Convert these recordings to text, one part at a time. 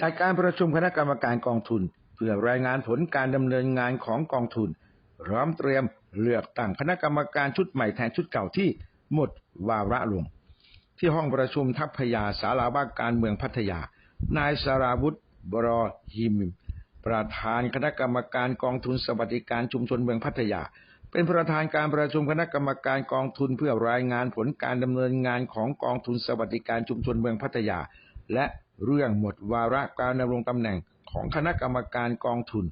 จัดการประชุมคณะกรรมการกองทุน เพื่อรายงานผลการดำเนินงานของกองทุนพร้อมเตรียมเลือกตั้งคณะกรรมการชุดใหม่แทนชุดเก่าที่หมดวาระลง ที่ห้องประชุมทัพพยาสาราว่าการเมืองพัทยา นายสาราวุธบรอฮิม ประธานคณะกรรมการกองทุนสวัสดิการชุมชนเมืองพัทยา เป็นประธานการประชุมคณะกรรมการกองทุนเพื่อรายงานผลการดำเนินงานของกองทุนสวัสดิการชุมชนเมืองพัทยา และ เรื่องหมดวาระการดำรงตำแหน่งของคณะกรรมการกองทุน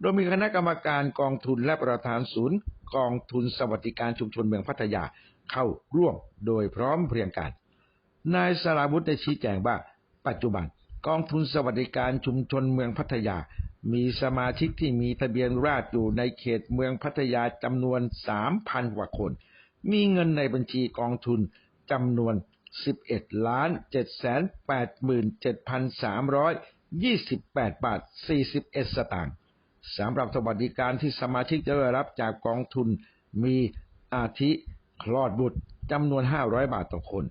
โดยมีคณะกรรมการกองทุนและประธานศูนย์ กองทุนสวัสดิการชุมชนเมืองพัทยาเข้าร่วมโดยพร้อมเพรียงกัน นายสราวุธได้ชี้แจงว่า ปัจจุบันกองทุนสวัสดิการชุมชนเมืองพัทยา มีสมาชิกที่มีทะเบียนราษฎร์อยู่ในเขตเมืองพัทยาจำนวน 3,000 กว่าคน มีเงินในบัญชีกองทุนจำนวน 11ล้าน787,328 บาท 41 สตางค์สำหรับสวัสดิการที่สมาชิกจะได้รับจากกองทุนมีอาทิคลอดบุตรจำนวน 500 บาทต่อคน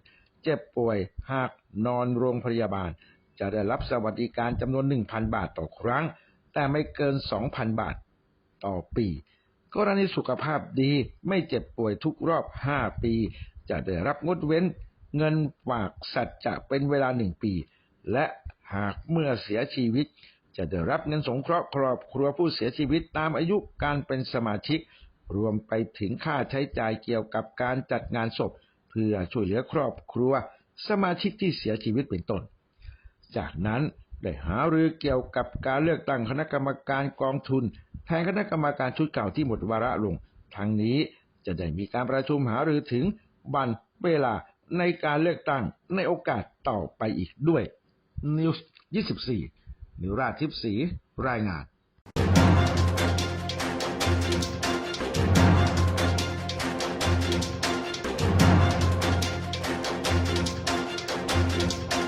เจ็บป่วยหากนอนโรงพยาบาล จะได้รับสวัสดิการจำนวน 1,000 บาทต่อครั้ง แต่ไม่เกิน 2,000 บาทต่อปีกรณีสุขภาพดีไม่เจ็บป่วยทุกรอบ 5 ปี จะได้รับงดเว้น เงินฝากสัตว์จะเป็นเวลา1ปี และหากเมื่อเสียชีวิต จะได้รับเงินสงเคราะห์ครอบครัวผู้เสียชีวิตตามอายุการเป็นสมาชิก รวมไปถึงค่าใช้จ่ายเกี่ยวกับการจัดงานศพ เพื่อช่วยเหลือครอบครัว สมาชิกที่เสียชีวิตเป็นต้น จากนั้นได้หารือเกี่ยวกับการเลือกตั้งคณะกรรมการกองทุน แทนคณะกรรมการชุดเก่าที่หมดวาระลง ทั้งนี้จะได้มีการประชุมหารือถึงวันเวลา ในการเลือกตั้งในโอกาสต่อไปอีกด้วย News 24นิวราทิพสีรายงาน